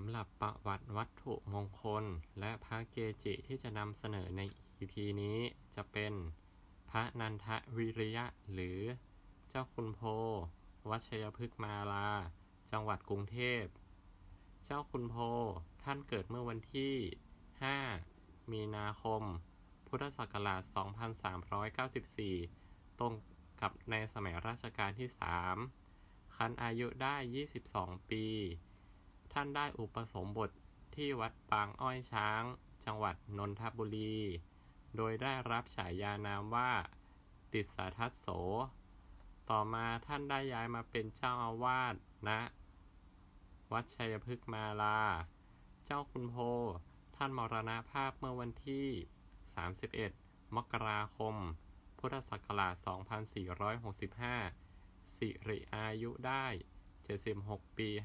ำหรับประวัติวัตถุมงคล และพระเกจิที่จะนำเสนอใน EP นี้จะเป็น พระนันทวิริยะหรือเจ้าคุณโพวัชยพฤกษ์มาลา จังหวัดกรุงเทพ เจ้าคุณโพท่านเกิดเมื่อวันที่ 5 มีนาคม พุทธศักราช 2394 ตรงกับในสมัยรัชกาลที่ 3 คันอายุได้ 22 ปี ท่านได้อุปสมบทที่วัดปางอ้อยช้าง จังหวัดนนทบุรี โดยได้รับฉายานามว่า ติสสาทัสโส ต่อมาท่านได้ย้ายมาเป็นเจ้าอาวาสณวัดชัยพฤกษ์มาลา เจ้าคุณโพ ท่านมรณภาพเมื่อวันที่ 31 มกราคม พุทธศักราช 2465 สิริอายุได้ 76 ปี